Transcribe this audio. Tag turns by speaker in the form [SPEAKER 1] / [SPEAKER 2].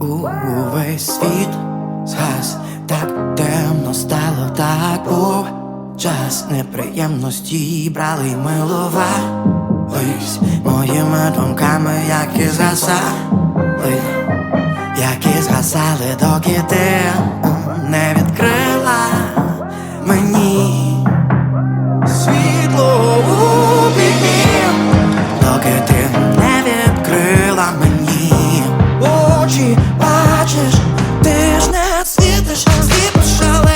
[SPEAKER 1] Увесь світ згас, так темно стало, так був час неприємності брали й милувались моїми думками, які згасали, які згасали, доки ти. shows, people shows.